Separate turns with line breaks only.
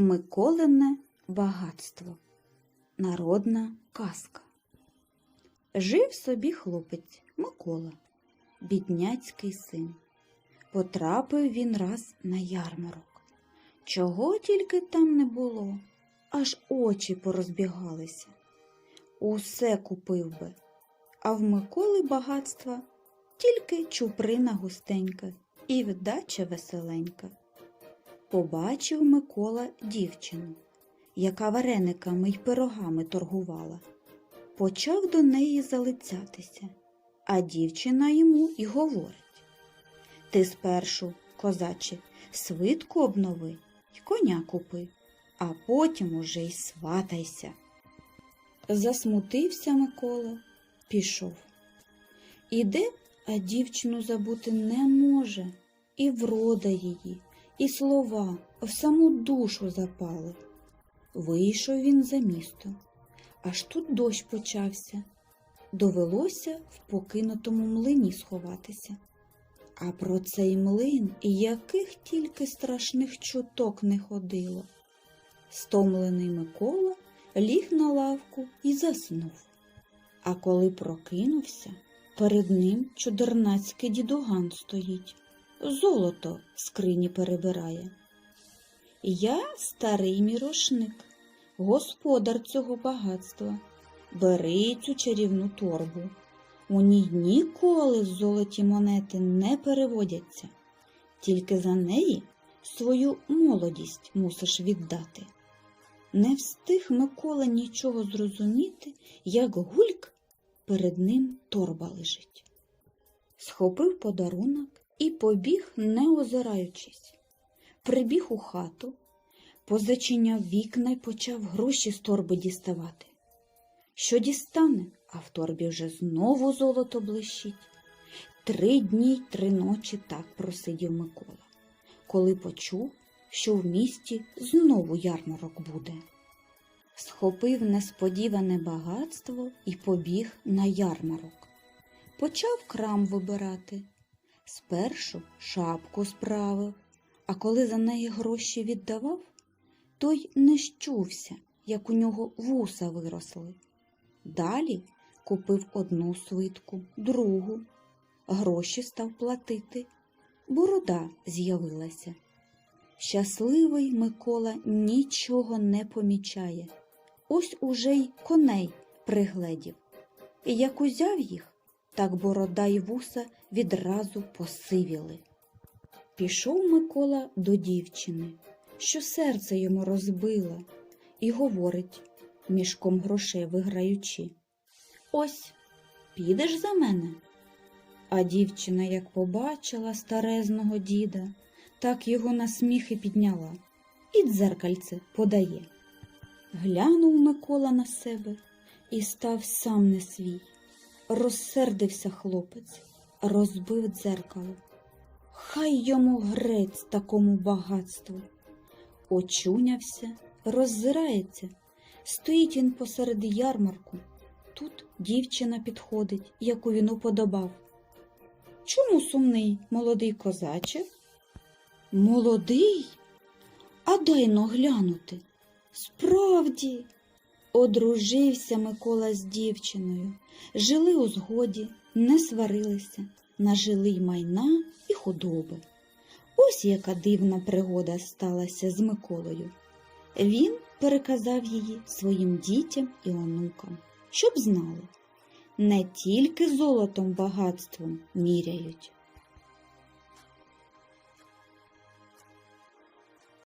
Миколине багатство. Народна казка. Жив собі хлопець Микола, бідняцький син. Потрапив він раз на ярмарок. Чого тільки там не було, аж очі порозбігалися. Усе купив би, а в Миколи багатства тільки чуприна густенька і вдача веселенька. Побачив Микола дівчину, яка варениками й пирогами торгувала. Почав до неї залицятися, а дівчина йому й говорить Ти спершу, козаче, свитку обнови й коня купи, а потім уже й сватайся. Засмутився Микола, пішов. Іде, а дівчину забути не може, і врода її, і слова в саму душу запали. Вийшов він за місто, аж тут дощ почався. Довелося в покинутому млині сховатися. А про цей млин яких тільки страшних чуток не ходило. Стомлений Микола ліг на лавку і заснув. А коли прокинувся, перед ним чудернацький дідуган стоїть, золото в скрині перебирає. Я старий мірошник, господар цього багатства. Бери цю чарівну торбу. У ній ніколи золоті монети не переводяться, тільки за неї свою молодість мусиш віддати. Не встиг Микола нічого зрозуміти, як гульк перед ним торба лежить. Схопив подарунок і побіг, не озираючись. Прибіг у хату, позачиняв вікна й почав гроші з торби діставати. Що дістане, а в торбі вже знову золото блищить. Три дні й три ночі так просидів Микола, коли почув, що в місті знову ярмарок буде. Схопив несподіване багатство і побіг на ярмарок. Почав крам вибирати. Спершу шапку справив, а коли за неї гроші віддавав, той не щувся, як у нього вуса виросли. Далі купив одну свитку, другу. Гроші став платити. Борода з'явилася. Щасливий Микола нічого не помічає. Ось уже й коней пригледів. І як узяв їх, так борода й вуса відразу посивіли. Пішов Микола до дівчини, що серце йому розбила, і говорить, мішком грошей виграючи. Ось, підеш за мене? А дівчина, як побачила старезного діда, так його на сміх підняла, і дзеркальце подає. Глянув Микола на себе і став сам не свій. Розсердився хлопець, розбив дзеркало. Хай йому грець такому багатству. Очунявся, роззирається. Стоїть він посеред ярмарку. Тут дівчина підходить, яку він уподобав. Чому сумний молодий козаче? Молодий? А дай но глянути. Справді, одружився Микола з дівчиною, жили у згоді, не сварилися, нажили й майна і худоби. Ось яка дивна пригода сталася з Миколою. Він переказав її своїм дітям і онукам, щоб знали, не тільки золотом багатством міряють,